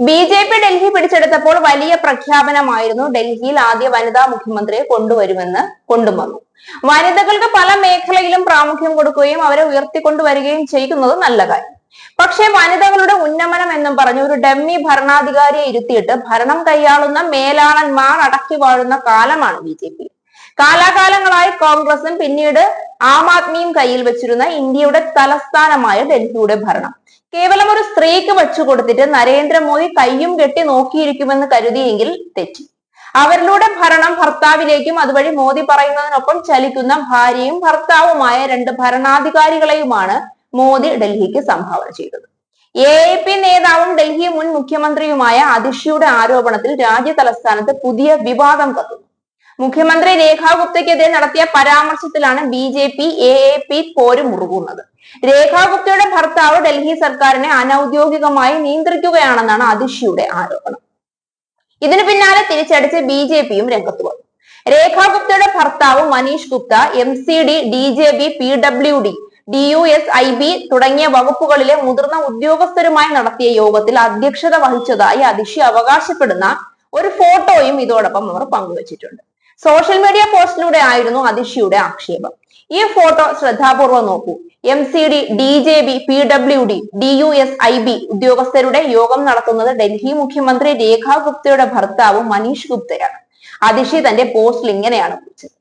B J P Delhi പിടിച്ചെടുത്തപ്പോൾ വലിയ പ്രഖ്യാപനമായിരുന്നു. ഡൽഹിയിൽ ആദ്യ വനിതാ മുഖ്യമന്ത്രിയെ കൊണ്ടുവരുമെന്ന് കൊണ്ടുവന്നു വനിതകൾക്ക് പല മേഖലയിലും പ്രാമുഖ്യം കൊടുക്കുകയും അവരെ ഉയർത്തിക്കൊണ്ടുവരികയും ചെയ്യുന്നത് നല്ല കാര്യം. പക്ഷേ വനിതകളുടെ ഉന്നമനം എന്നും പറഞ്ഞ് ഒരു ഡമ്മി ഭരണാധികാരിയെ ഇരുത്തിയിട്ട് ഭരണം കൈയാളുന്ന മേലാളന്മാർ അടക്കി വാഴുന്ന കാലമാണ് ബി ജെ പി. കാലാകാലങ്ങളായി കോൺഗ്രസും പിന്നീട് ആം ആദ്മിയും കയ്യിൽ വെച്ചിരുന്ന ഇന്ത്യയുടെ തലസ്ഥാനമായ ഡൽഹിയുടെ ഭരണം. കേവലം ഒരു സ്ത്രീക്ക് വച്ചു കൊടുത്തിട്ട് നരേന്ദ്രമോദി കയ്യും കെട്ടി നോക്കിയിരിക്കുമെന്ന് കരുതിയെങ്കിൽ തെറ്റി. അവരിലൂടെ ഭരണം ഭർത്താവിലേക്കും അതുവഴി മോദി പറയുന്നതിനൊപ്പം ചലിക്കുന്ന ഭാര്യയും ഭർത്താവുമായ രണ്ട് ഭരണാധികാരികളെയുമാണ് മോദി ഡൽഹിക്ക് സംഭാവന ചെയ്തത്. എ പി നേതാവും ഡൽഹി മുൻ മുഖ്യമന്ത്രിയുമായ അതിഷിയുടെ ആരോപണത്തിൽ രാജ്യ തലസ്ഥാനത്ത് പുതിയ വിവാദം കത്തുന്നു. മുഖ്യമന്ത്രി രേഖാ ഗുപ്തയ്ക്കെതിരെ നടത്തിയ പരാമർശത്തിലാണ് B J P A A P പോര് മുറുകുന്നത്. രേഖാ ഗുപ്തയുടെ ഭർത്താവ് ഡൽഹി സർക്കാരിനെ അനൌദ്യോഗികമായി നിയന്ത്രിക്കുകയാണെന്നാണ് അതിഷിയുടെ ആരോപണം. ഇതിനു പിന്നാലെ തിരിച്ചടിച്ച് ബി ജെ പിയും രംഗത്ത് വന്നു. രേഖാ ഗുപ്തയുടെ ഭർത്താവ് Manish Gupta M C D D J B P W D D U S I B തുടങ്ങിയ വകുപ്പുകളിലെ മുതിർന്ന ഉദ്യോഗസ്ഥരുമായി നടത്തിയ യോഗത്തിൽ അധ്യക്ഷത വഹിച്ചതായി അതിഷി അവകാശപ്പെടുന്ന ഒരു ഫോട്ടോയും ഇതോടൊപ്പം അവർ പങ്കുവച്ചിട്ടുണ്ട്. സോഷ്യൽ മീഡിയ പോസ്റ്റിലൂടെ ആയിരുന്നു അതിഷിയുടെ ആക്ഷേപം. ഈ ഫോട്ടോ ശ്രദ്ധാപൂർവം നോക്കൂ. M C D D J B P W D D U S I B ഉദ്യോഗസ്ഥരുടെ യോഗം നടത്തുന്നത് ഡൽഹി മുഖ്യമന്ത്രി രേഖാ ഗുപ്തയുടെ ഭർത്താവ് മനീഷ് ഗുപ്തയാണ്. അതിഷി തന്റെ പോസ്റ്റിൽ ഇങ്ങനെയാണ് കുറിച്ചത്.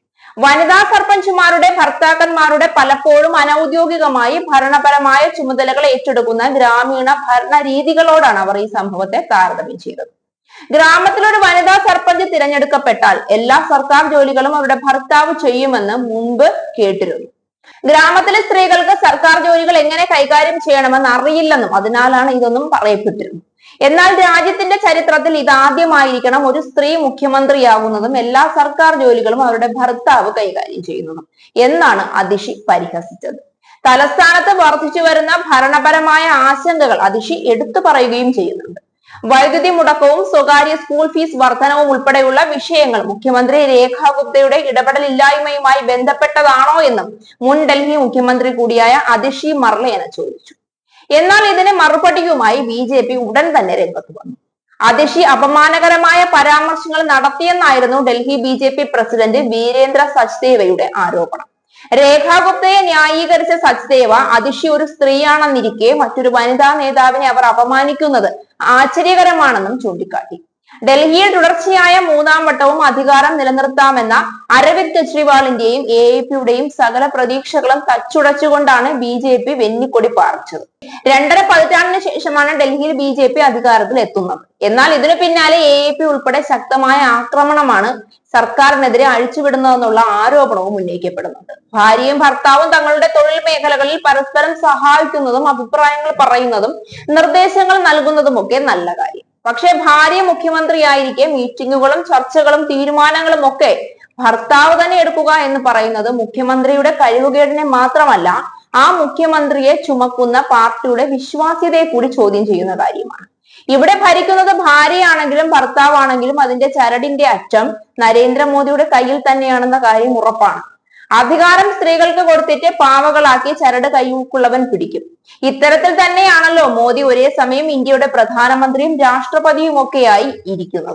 വനിതാ സർപഞ്ചുമാരുടെ ഭർത്താക്കന്മാരുടെ പലപ്പോഴും അനൌദ്യോഗികമായി ഭരണപരമായ ചുമതലകൾ ഏറ്റെടുക്കുന്ന ഗ്രാമീണ ഭരണ രീതികളോടാണ് അവർ ഈ സംഭവത്തെ താരതമ്യം ചെയ്തത്. ഗ്രാമത്തിൽ ഒരു വനിതാ സർപഞ്ച് തിരഞ്ഞെടുക്കപ്പെട്ടാൽ എല്ലാ സർക്കാർ ജോലികളും അവരുടെ ഭർത്താവ് ചെയ്യുമെന്ന് മുമ്പ് കേട്ടിരുന്നു. ഗ്രാമത്തിലെ സ്ത്രീകൾക്ക് സർക്കാർ ജോലികൾ എങ്ങനെ കൈകാര്യം ചെയ്യണമെന്ന് അറിയില്ലെന്നും അതിനാലാണ് ഇതൊന്നും പറയപ്പെട്ടിരുന്നത്. എന്നാൽ രാജ്യത്തിന്റെ ചരിത്രത്തിൽ ഇതാദ്യമായിരിക്കണം ഒരു സ്ത്രീ മുഖ്യമന്ത്രിയാകുന്നതും എല്ലാ സർക്കാർ ജോലികളും അവരുടെ ഭർത്താവ് കൈകാര്യം ചെയ്യുന്നതും എന്നാണ് അതിഷി പരിഹസിച്ചത്. തലസ്ഥാനത്ത് വർദ്ധിച്ചു വരുന്ന ഭരണപരമായ ആശങ്കകൾ അതിഷി എടുത്തു പറയുകയും ചെയ്യുന്നുണ്ട്. വൈദ്യുതി മുടക്കവും സ്വകാര്യ സ്കൂൾ ഫീസ് വർധനവും ഉൾപ്പെടെയുള്ള വിഷയങ്ങൾ മുഖ്യമന്ത്രി രേഖാ ഗുപ്തയുടെ ഇടപെടലില്ലായ്മയുമായി ബന്ധപ്പെട്ടതാണോ എന്നും മുൻ ഡൽഹി മുഖ്യമന്ത്രി കൂടിയായ അതിഷി മർലേന ചോദിച്ചു. എന്നാൽ ഇതിന് മറുപടിയുമായി ബി ജെ പി ഉടൻ തന്നെ രംഗത്ത് വന്നു. അതിഷി അപമാനകരമായ പരാമർശങ്ങൾ നടത്തിയെന്നായിരുന്നു Delhi B J P president Virendra സച്ദേവയുടെ ആരോപണം. രേഖാ ഗുപ്തയെ ന്യായീകരിച്ച സച്ദേവ അതിഷി ഒരു സ്ത്രീയാണെന്നിരിക്കെ മറ്റൊരു വനിതാ നേതാവിനെ അവർ അപമാനിക്കുന്നത് ആശ്ചര്യകരമാണെന്നും ചൂണ്ടിക്കാട്ടി. ഡൽഹിയിൽ തുടർച്ചയായ മൂന്നാം വട്ടവും അധികാരം നിലനിർത്താമെന്ന അരവിന്ദ് കെജ്രിവാളിന്റെയും എ എ പിയുടെയും സകല പ്രതീക്ഷകളും തച്ചുടച്ചുകൊണ്ടാണ് ബി ജെ പി വെന്നിക്കൊടി പാർച്ചത്. രണ്ടര പതിറ്റാണ്ടിന് ശേഷമാണ് ഡൽഹിയിൽ ബി ജെ പി അധികാരത്തിൽ എത്തുന്നത്. എന്നാൽ ഇതിനു പിന്നാലെ എ എ പി ഉൾപ്പെടെ ശക്തമായ ആക്രമണമാണ് സർക്കാരിനെതിരെ അഴിച്ചുവിടുന്നതെന്നുള്ള ആരോപണവും ഉന്നയിക്കപ്പെടുന്നുണ്ട്. ഭാര്യയും ഭർത്താവും തങ്ങളുടെ തൊഴിൽ മേഖലകളിൽ പരസ്പരം സഹായിക്കുന്നതും അഭിപ്രായങ്ങൾ പറയുന്നതും നിർദ്ദേശങ്ങൾ നൽകുന്നതുമൊക്കെ നല്ല കാര്യം. പക്ഷെ ഭാര്യ മുഖ്യമന്ത്രിയായിരിക്കെ മീറ്റിങ്ങുകളും ചർച്ചകളും തീരുമാനങ്ങളും ഒക്കെ ഭർത്താവ് തന്നെ എടുക്കുക എന്ന് പറയുന്നത് മുഖ്യമന്ത്രിയുടെ കഴിവുകേടിനെ മാത്രമല്ല ആ മുഖ്യമന്ത്രിയെ ചുമക്കുന്ന പാർട്ടിയുടെ വിശ്വാസ്യതയെ കൂടി ചോദ്യം ചെയ്യുന്ന കാര്യമാണ്. ഇവിടെ ഭരിക്കുന്നത് ഭാര്യയാണെങ്കിലും ഭർത്താവാണെങ്കിലും അതിന്റെ ചരടിന്റെ അറ്റം നരേന്ദ്രമോദിയുടെ കയ്യിൽ തന്നെയാണെന്ന കാര്യം ഉറപ്പാണ്. അധികാരം സ്ത്രീകൾക്ക് കൊടുത്തിട്ട് പാവകളാക്കി ചരട് കൈക്കുള്ളവൻ പിടിക്കും. ഇത്തരത്തിൽ തന്നെയാണല്ലോ മോദി ഒരേ സമയം ഇന്ത്യയുടെ പ്രധാനമന്ത്രിയും രാഷ്ട്രപതിയും ഒക്കെയായി ഇരിക്കുന്നത്.